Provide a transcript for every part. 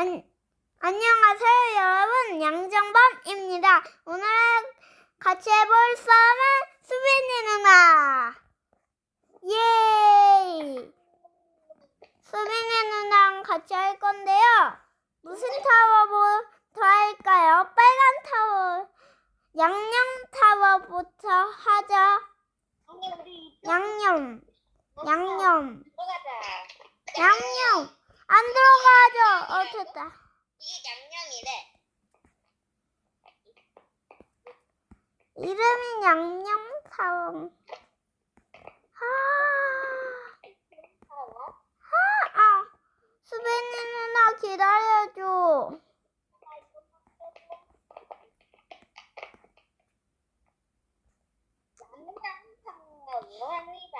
안, 안녕하세요, 여러분. 양정범입니다. 오늘 같이 해볼 싸움은 수빈이 누나. 예! 수빈이 누나랑 같이 할 건데요. 무슨 타워부터 할까요? 빨간 타워, 양념 타워부터 하자. 언니 우리 이쪽 양념, 양념, 들어가자. 양념. 안 들어가죠? 어, 됐다. 이게 양념이래. 이름이. 아, 아, 아. 수빈이 누나 기다려줘. 양념탕으로 합니다.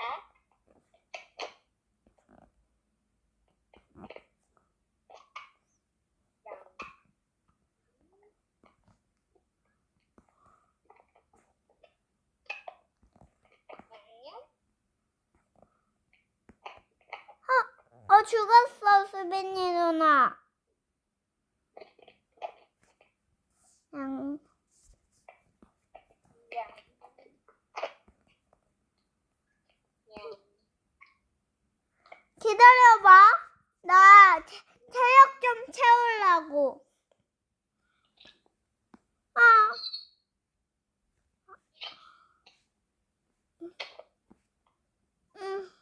양념? 어, 죽었어, 수빈이 누나. 양, 양. 기다려봐. 나 체- 체력 좀 채우려고. 아. 음.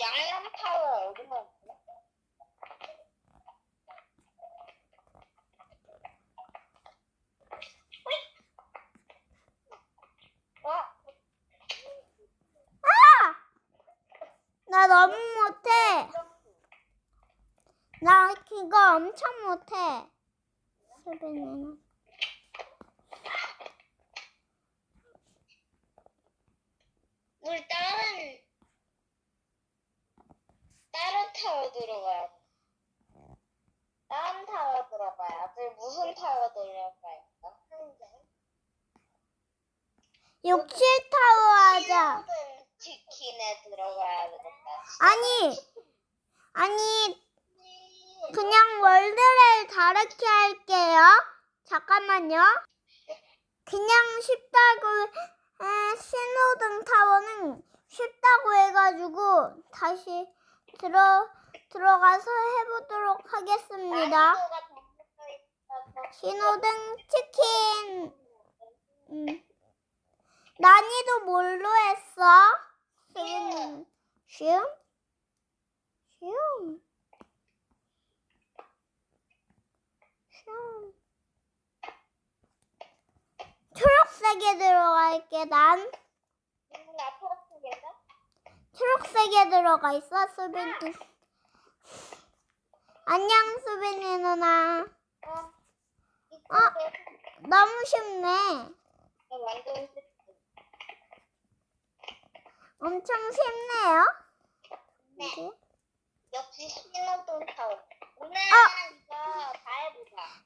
양념 파워 어디가 있어? 어? 아! 나 너무 못해. 나 엄청 못해. 수빈이는. 우리 다른 다른 타워 들어가야 돼. 다른 타워 들어가야 돼. 무슨 타워 들어갈까요? 욕실 타워 하자. 치킨에 들어가야 되겠다. 아니, 아니, 그냥 월드를 다르게 할게요. 잠깐만요. 그냥 쉽다고, 에, 신호등 타워는 쉽다고 해가지고 다시 들어, 들어가서 해보도록 하겠습니다. 신호등 치킨. 음. 난이도 뭘로 했어? 쉬움. 쉬움. 초록색에 들어갈게, 난. 음, 앞으로 쓰겠다. 초록색에 들어가 있어, 수빈이. 안녕, 수빈이 누나. 어. 아. 이쪽에 너무 쉽네. 완전 쉽지. 엄청 쉽네요. 네. 역시 신호등 타워. 오늘.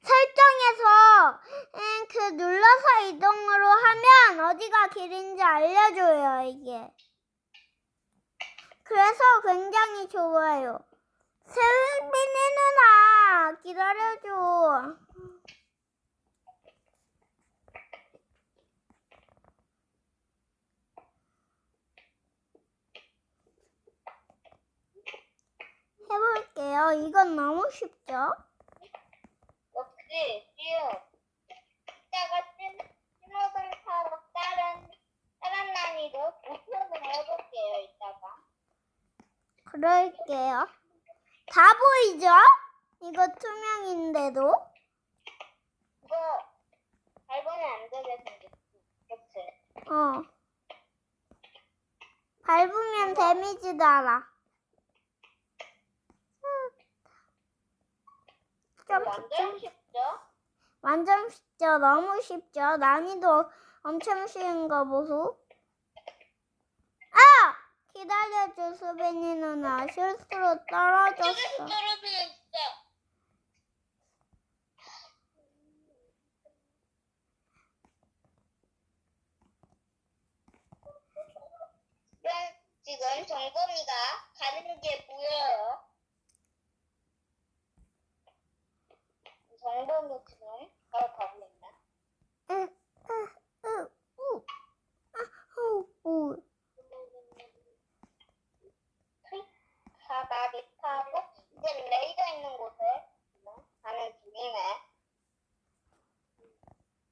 설정에서 음, 그 눌러서 이동으로 하면 어디가 길인지 알려줘요 이게. 그래서 굉장히 좋아요. 세빈이 누나 기다려줘. 해볼게요. 이건 너무 쉽죠? 역시. 이따가 신, 신호등 타고 다른 다른 난이도 오픈을 해볼게요. 이따가. 그럴게요. 다 보이죠? 이거 투명인데도. 이거 밟으면 안 되게 생겼지. 그치? 어. 밟으면 데미지도 알아. 점프, 완전. 쉽죠? 완전 쉽죠? 너무 쉽죠? 난이도 엄청 쉬운 거 보소. 아! 기다려 기다려줘, 수빈이 누나. 실수로 떨어졌어. 떨어지면 진짜. 지금, 지금 정범이가 가는 게 보여요. 정범이 지금 바로 가고 있나? 으, 으, 으, 우. 아, 우, 우. 사다리 타고 이제 레이더 있는 곳에 가는 중이네.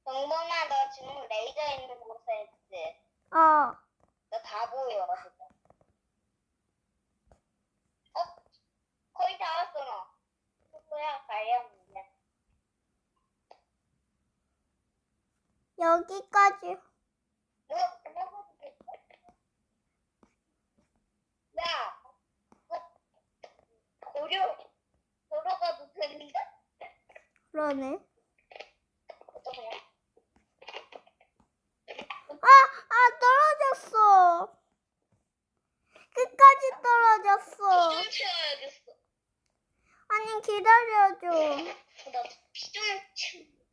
정범아, 너 지금 레이더 있는 곳에 있지? 어, 너 다 보여, 지금. 어? 거의 다 왔어, 너. 누구야? 가야문이야. 여기까지. 너, 너가 죽겠어? 야! 어? 고려, 도로가도 되는데? 그러네. 어떡하냐? 아, 아, 떨어졌어. 끝까지 떨어졌어. 피 좀 채워야겠어. 아니, 기다려줘. 나피좀 채워.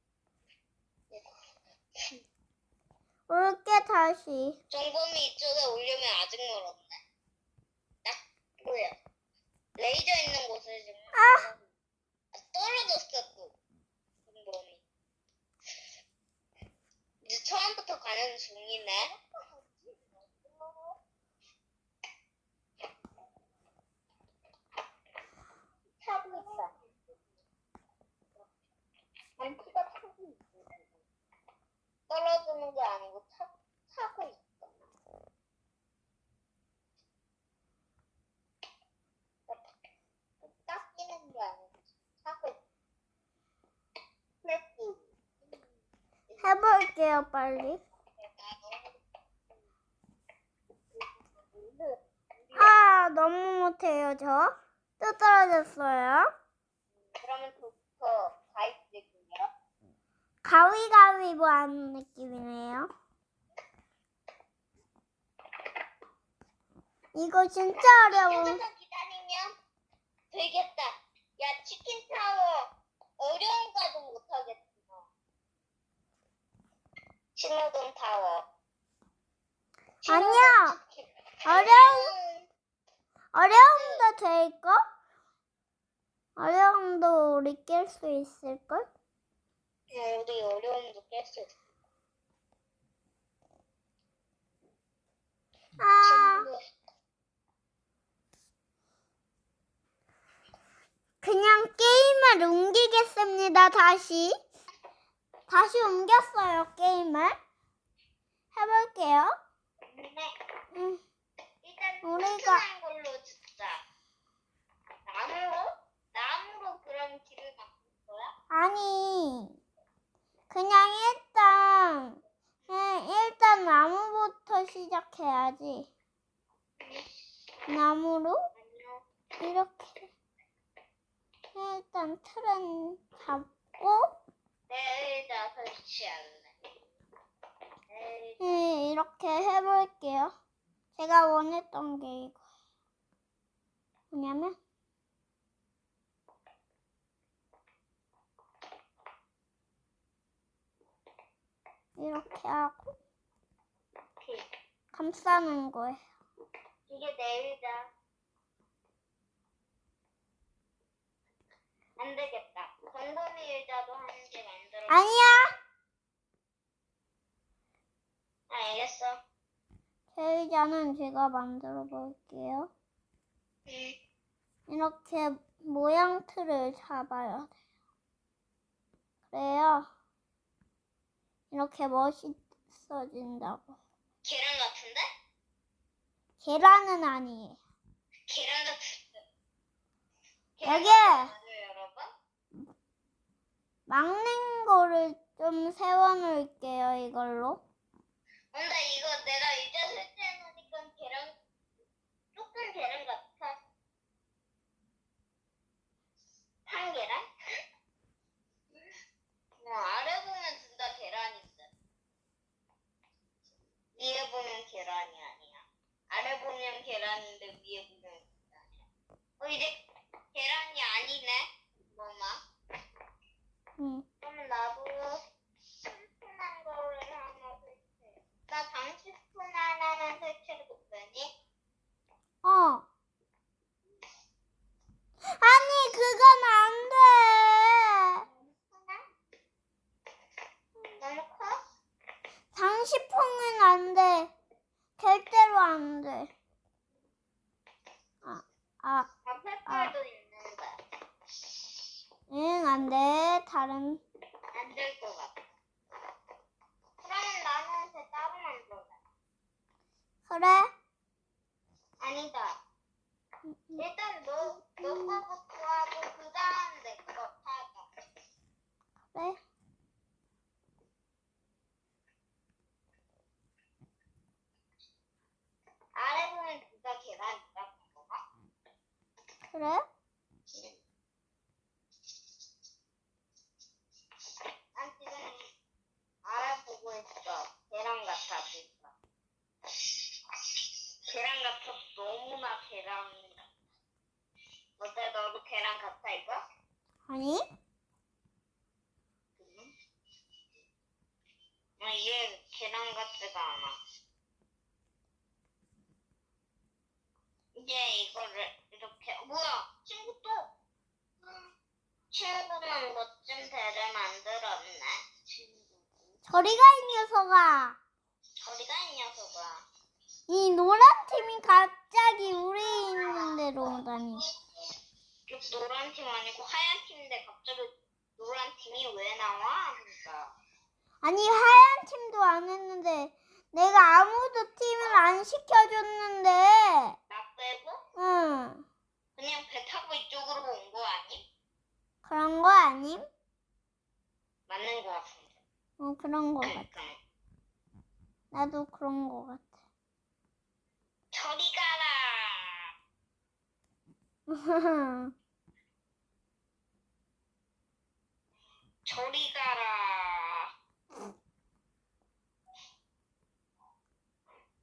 정범이 이쪽에 오려면 아직 멀었네. 딱 보여. 레이저 있는 곳에 지금 아! 아, 떨어졌어 또. 정범이. 이제 처음부터 가는 중이네. 타고 있다. 아니 키가 타고 있어. 떨어지는 게 아니고 타, 타고 있어. 깎이는 게 아니고 타고 있어. 플랫폼. 빨리. 아, 너무 못해요, 저. 또 떨어졌어요. 그러면 도부터 가입되고요. 가위가위보 하는 느낌이네요. 이거 진짜 어려워. 여기서 기다리면 되겠다. 야 치킨 타워 어려운 거도 못하겠어. 신호등 타워. 아니야. 어려운, 어려움도 될걸? 어려움도 우리 깰 수 있을걸? 어, 우리 어려움도 깰수 있어. 아, 친구. 그냥 게임을 옮기겠습니다, 다시. 다시 옮겼어요, 게임을. 해볼게요. 네. 음, 일단 우리가- 튼튼한 걸로 짓자. 나무로? 나무로 그럼 길을 바꿀 거야? 아니, 그냥 일단, 음, 일단 나무부터 시작해야지. 나무로 아니요. 이렇게 일단 틀은 잡고 내일다 설치할래. 내일 음, 이렇게 해볼게요. 제가 원했던 게 이거. 뭐냐면 이렇게 하고 이렇게. 감싸는 거예요. 이게 내일다. 안 되겠다. 건동이 의자도 한개 만들어. 아니야. 아, 알겠어. 제 의자는 제가 만들어 볼게요. 응. 이렇게 모양 틀을 잡아야 돼요. 그래야 이렇게 멋있어진다고. 계란 같은데? 계란은 아니에요. 계란 같은데. 여기! 여러분? 막는 거를 좀 세워놓을게요, 이걸로. 근데 이거 내가 이제 설치해놓으니까 계란, 조금 계란 같아. 한 계란? 뭐 아래 보면 진짜 계란인데. 위에 보면 계란이 아니야. 아래 보면 계란이 계란인데 위에 분명히 계란이야. 어 이제 계란이 아니네. 뭐마? 응. 그러면 나도 튼튼한 거를 하나 설치해. 나 장식품 하나만 설치해도 되니? 어. 아니, 그건 안 돼. 하나? 너무 커? 장식품은 안 돼. 절대로 안 돼. 아, 아, 아, 펫볼도 있는데. 응, 안 돼. 다른. 안 될 것 같아. 그러면 나는 쟤 따로 만들래. 그래? 아니다. 일단 너, 너 거부터 하고 그 다음 내거 하자. 그래? 아래 보면 누가 계란 있다는 거가? 그래? 난 지금 알아보고 있어. 계란 같아, 진짜. 계란 같아, 너무나 계란. 어때, 너도 계란 같아, 이거? 아니? 아, 얘 계란 같지가 않아. 이제 이거를 이렇게, 뭐야, 친구 또! 친구는 멋진 배를 만들었네. 친구. 저리가 이 녀석아. 저리가 이 녀석아. 이 노란 팀이 갑자기 우리 있는 데로 오다니. 그 노란 팀 아니고 하얀 팀인데 갑자기 노란 팀이 왜 나와? 그러니까. 아니, 하얀 팀도 안 했는데, 내가 아무도 팀을 안 시켜줬는데, 나 빼고 응. 그냥 배 타고 이쪽으로 온 거 아님? 그런 거 아님? 맞는 거 같은데. 어, 그런 거 같아. 그러니까. 나도 그런 거 같아. 저리 가라. 저리 가라.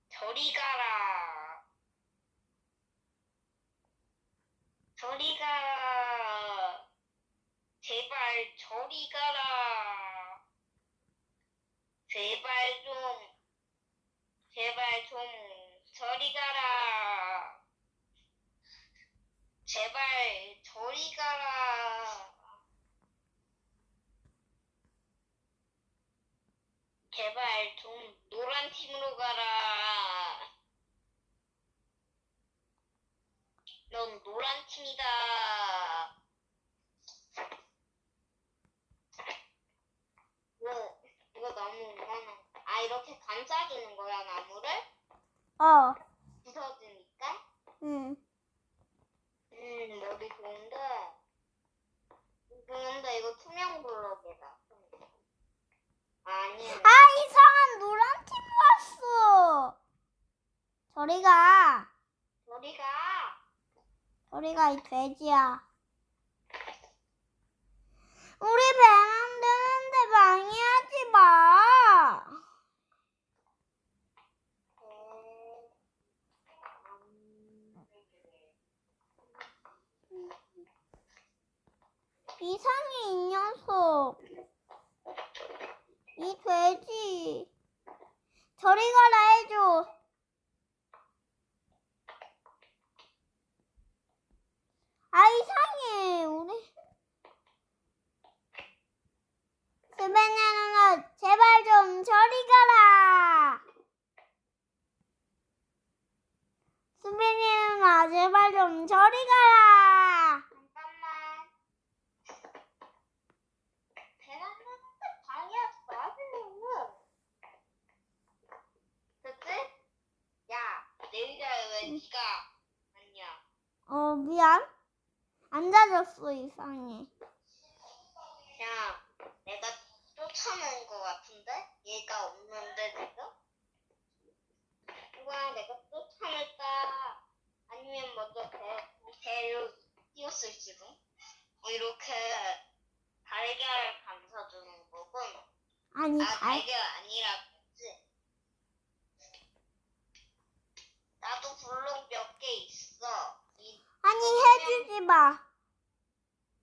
저리 가라. 저리 가라. 제발 저리 가라. 제발 좀, 제발 좀 저리 가라. 제발 저리 가라. 제발 좀 노란 팀으로 가라. 넌 노란 팀이다. 이거, 이거 너무 이상한. 아, 이렇게 감싸주는 거야, 나무를? 어, 부서지니까? 응. 음, 머리 좋은데. 근데 이거 투명 블록이다. 아니야. 아, 이상한 노란 팀 왔어. 저리 가. 머리가 저리 가, 이 돼지야. 우리 배 만 드는데 방해하지 마. 이상해, 이 녀석. 이 돼지. 저리 가라 해줘. 아, 이상해. 우리. 스베네 누나, 제발 좀 저리 가라. 스베네 누나, 제발 좀 저리 가라. 잠깐만. 배낭여행을 방해하지 마세요. 됐지? 야, 내 의자에 왜 니가 아니야? 어, 미안. 앉아졌어, 이상해. 야, 내가 쫓아낸 것 같은데? 얘가 없는데 지금? 누가 내가 쫓아냈다. 아니면 먼저 배, 배로 뛰었을지도. 어, 이렇게 달걀 감싸주는 거군. 아니, 아, 달, 달걀 아니라 그지 나도 블록 몇 개 있어. 이 아니 해주지 마.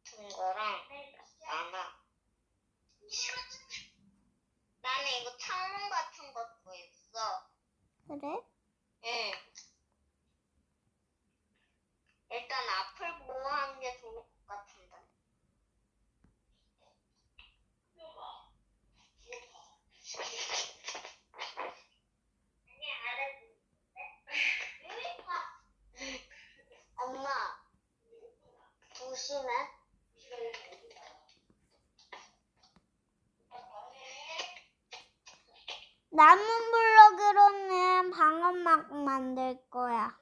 같은 거랑 많아. 나는 이거 창문 같은 것도 있어. 그래? 응. 일단 앞을 보호하는 게 좋을 것 같은데. 엄마, 조심해. 남은 블럭으로는 방어막 만들 거야.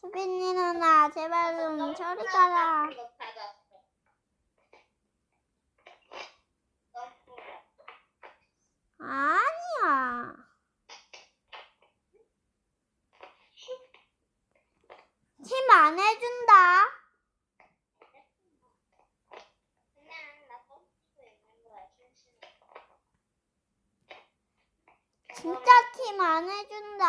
수빈이 누나 제발 좀 저리 가라. 아니야. 팀 안 해준다. 진짜 팀 안 해준다.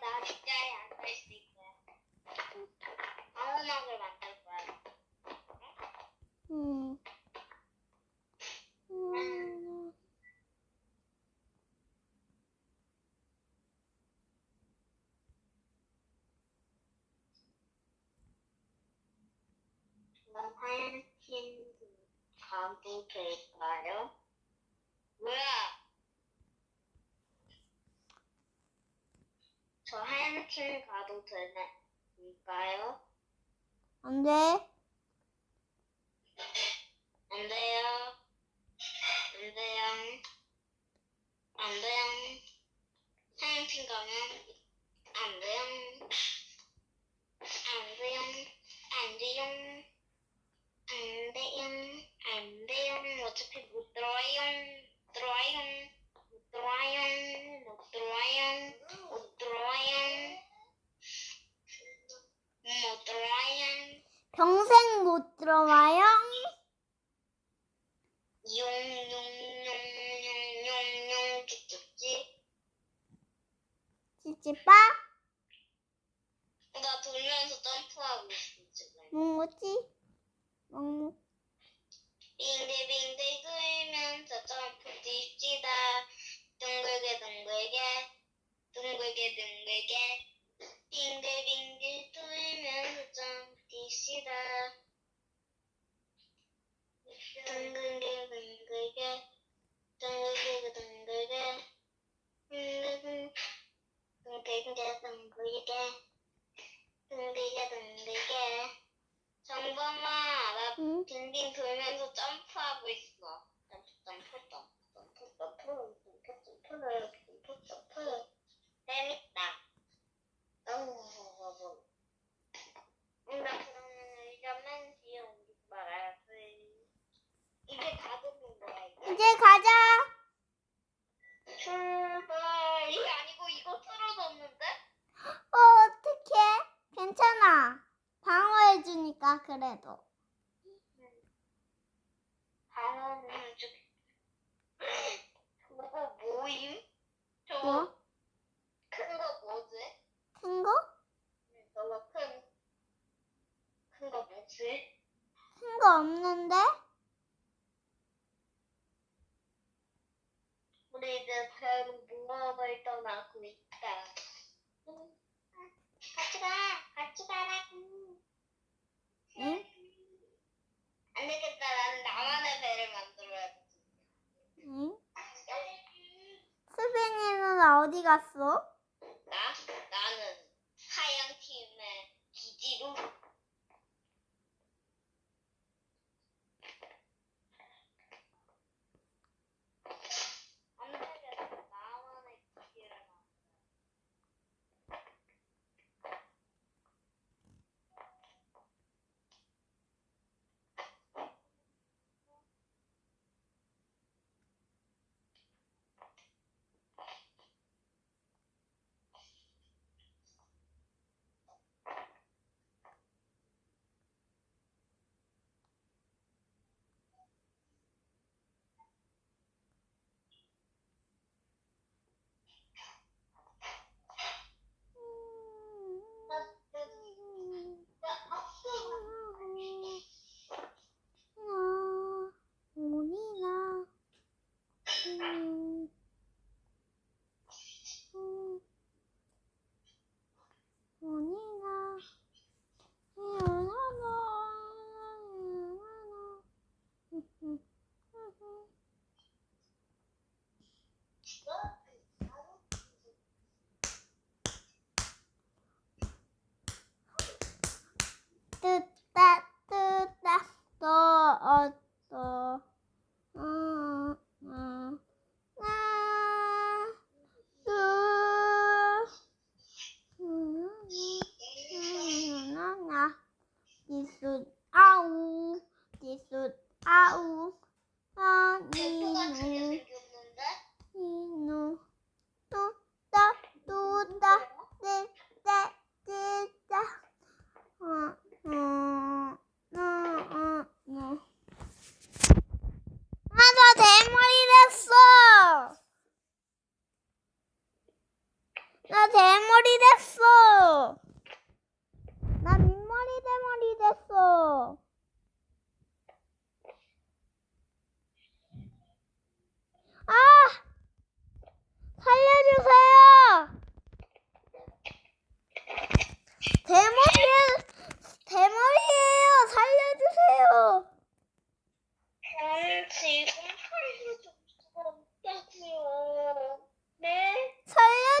나 진짜 안될 수 있어. 아무 막을 만들 거야. 응. 가도 될까요? 뭐야? 저 하얀 팀 가도 되나요? 안 돼. 안 돼요. 안 돼요. 안 돼요. 하얀 팀 가면 안 돼요. 안 돼요. 안 돼요. 안 돼요. 안 돼요. 어차피 못 들어와요. 들어와요. 못 들어와요. 못 들어와요. 못 들어와요. 못 들어와요. 평생 못 들어와요. 용용용용용용 쭉쭉지. 찌찌빠? 나 돌면서 점프하고 있어 지금. 뭐지? 뭐, 빙글빙글 돌면서 점프 뛰시다. 둥글게 둥글게 둥글게 둥글게 어디 갔어?